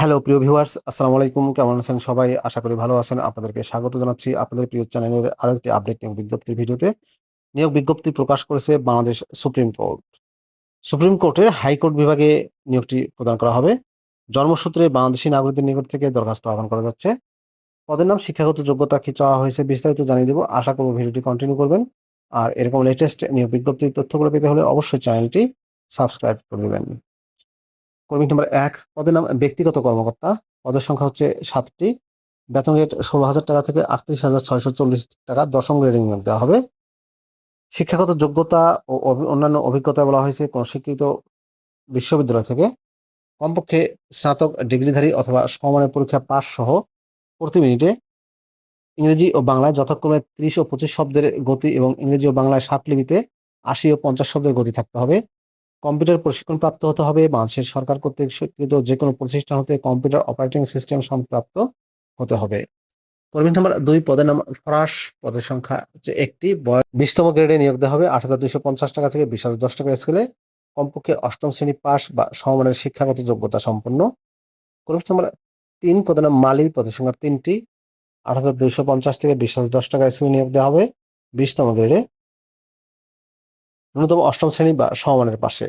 Hello প্রিয় viewers আসসালামু আলাইকুম। কেমন আছেন সবাই? আশা করি ভালো আছেন। আপনাদেরকে স্বাগত জানাচ্ছি আপনাদের প্রিয় চ্যানেলের আরও একটি আপডেট নিয়োগ বিজ্ঞপ্তির ভিডিওতে। নিয়োগ বিজ্ঞপ্তি প্রকাশ করেছে বাংলাদেশ সুপ্রিম কোর্ট। সুপ্রিম কোর্টে হাইকোর্ট বিভাগে নিয়োগটি প্রদান করা হবে। জন্মসূত্রে বাংলাদেশি নাগরিকদের নিকট থেকে দরখাস্ত আহ্বান করা যাচ্ছে। পদের নাম, শিক্ষাগত যোগ্যতা কি চাওয়া হয়েছে বিস্তারিত জানিয়ে দেবো। আশা করব ভিডিওটি কন্টিনিউ করবেন। আর এরকম লেটেস্ট নিয়োগ বিজ্ঞপ্তির তথ্যগুলো পেতে হলে অবশ্যই চ্যানেলটি সাবস্ক্রাইব করে দেবেন। কর্মী নম্বর এক, পদের নাম ব্যক্তিগত কর্মকর্তা। পদের সংখ্যা হচ্ছে সাতটি। বেতন রেট ষোলো হাজার টাকা থেকে আটত্রিশ হাজার ছয়শো চল্লিশ টাকা। দশম গ্রেডিং দেওয়া হবে। শিক্ষাগত যোগ্যতা ও অন্যান্য অভিজ্ঞতা বলা হয়েছে কোন শিক্ষিত বিশ্ববিদ্যালয় থেকে। কমপক্ষে স্নাতক ডিগ্রিধারী অথবা সমমানের পরীক্ষা পাস সহ প্রতি মিনিটে ইংরেজি ও বাংলায় যথাক্রমে ত্রিশ ও পঁচিশ শব্দের গতি এবং ইংরেজি ও বাংলায় ষাট লিপিতে আশি ও পঞ্চাশ শব্দের গতি থাকতে হবে। কম্পিউটার প্রশিক্ষণ প্রাপ্ত হতে হবে, বাংলাদেশের সরকার কর্তৃক স্বীকৃত যে কোনো প্রতিষ্ঠান হতে কম্পিউটার অপারেটিং সিস্টেম সম্প্রাপ্ত হতে হবে। কর্মী নাম্বার দুই, পদের নাম ফরাস, পদের সংখ্যা হচ্ছে একটি বিশতম গ্রেডে নিয়োগ দেওয়া হবে আট হাজার দুইশো পঞ্চাশ টাকা থেকে বিশ হাজার দশ টাকা স্কেলে, কমপক্ষে অষ্টম শ্রেণি পাস বা সমমানের শিক্ষাগত যোগ্যতা সম্পন্ন। কর্মী নাম্বার তিন, পদের নাম মালি, পদের সংখ্যা তিনটি আট হাজার দুইশো পঞ্চাশ থেকে বিশ হাজার দশ টাকা স্কেলে নিয়োগ দেওয়া হবে, বিশতম গ্রেডে। ন্যূনতম অষ্টম শ্রেণি বা সমমানের পাশে।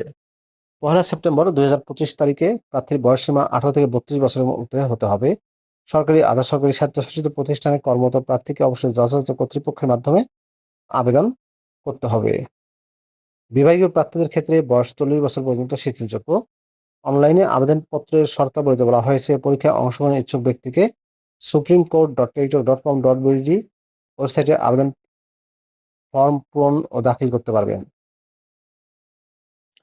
পহেলা সেপ্টেম্বর দুই হাজার পঁচিশ তারিখে প্রার্থীর বয়সসীমা আঠারো থেকে বত্রিশ বছরের মধ্যে হতে হবে। সরকারি, আধা সরকারি স্বায়ত্তশাসিত প্রতিষ্ঠানে কর্মরত প্রার্থীকে অবশ্যই যথাযথ কর্তৃপক্ষের মাধ্যমে আবেদন করতে হবে। বিভাগীয় প্রার্থীদের ক্ষেত্রে বয়স চল্লিশ বছর পর্যন্ত শিথিলযোগ্য। অনলাইনে আবেদনপত্রের শর্তাবলীতে বলা হয়েছে। পরীক্ষায় অংশগ্রহণের ইচ্ছুক ব্যক্তিকে supreme court dot Teletalk dot com dot BD ওয়েবসাইটে আবেদন ফর্ম পূরণ ও দাখিল করতে পারবেন।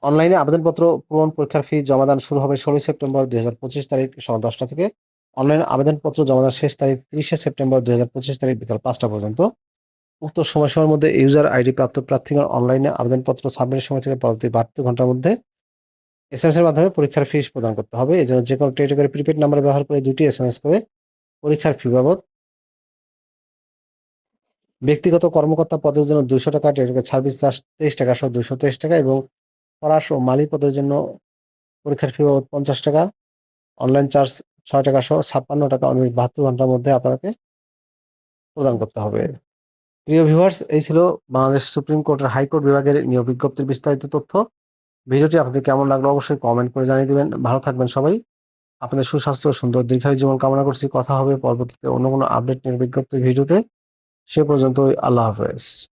অনলাইনে আবেদনপত্র পূরণ পরীক্ষার ফি জমাদান শুরু হবে ষোলোই সেপ্টেম্বর দুই হাজার পঁচিশ তারিখ সকাল দশটা থেকে। অনলাইনে আবেদনপত্র জমাদান শেষ তারিখ তিরিশে সেপ্টেম্বর দুই হাজার পঁচিশ তারিখ বিকাল পাঁচটা পর্যন্ত। উক্ত সময়সীমার মধ্যে ইউজার আইডি প্রাপ্ত প্রার্থীগণ অনলাইনে আবেদনপত্র সাবমিটের সময় থেকে পরবর্তী বাহাত্তর ঘণ্টার মধ্যে এস এর মাধ্যমে পরীক্ষার ফিস প্রদান করতে হবে। এই জন্য যে কোনো টেলিটকের প্রিপেড নাম্বার ব্যবহার করে দুটি এস এম এস করে পরীক্ষার ফি বাবদ ব্যক্তিগত কর্মকর্তা পদের জন্য দুশো টাকা টেলিটকের ছাব্বিশ, তেইশ টাকা সহ দুইশো তেইশ টাকা এবং ফরাস ও মালি পদের জন্য পরীক্ষার ফি পঞ্চাশ টাকা অনলাইন চার্জ ছয় টাকা সহ ছাপ্পান্ন টাকা অনুযায়ী বাহাত্তর ঘণ্টার মধ্যে আপনাকে প্রদান করতে হবে। প্রিয় ভিউয়ার্স এই ছিল বাংলাদেশ সুপ্রিম কোর্টের হাইকোর্ট বিভাগের নিয়োগ বিজ্ঞপ্তির বিস্তারিত তথ্য। ভিডিওটি আপনাদের কেমন লাগল অবশ্যই কমেন্ট করে জানিয়ে দিবেন। ভালো থাকবেন সবাই। আপনাদের সুস্বাস্থ্য সুন্দর দীর্ঘায়ু জীবন কামনা করছি। কথা হবে পরবর্তীতে অন্য কোনো আপডেট নিয়োগ বিজ্ঞপ্তির ভিডিওতে। সে পর্যন্তই আল্লাহ হাফেজ।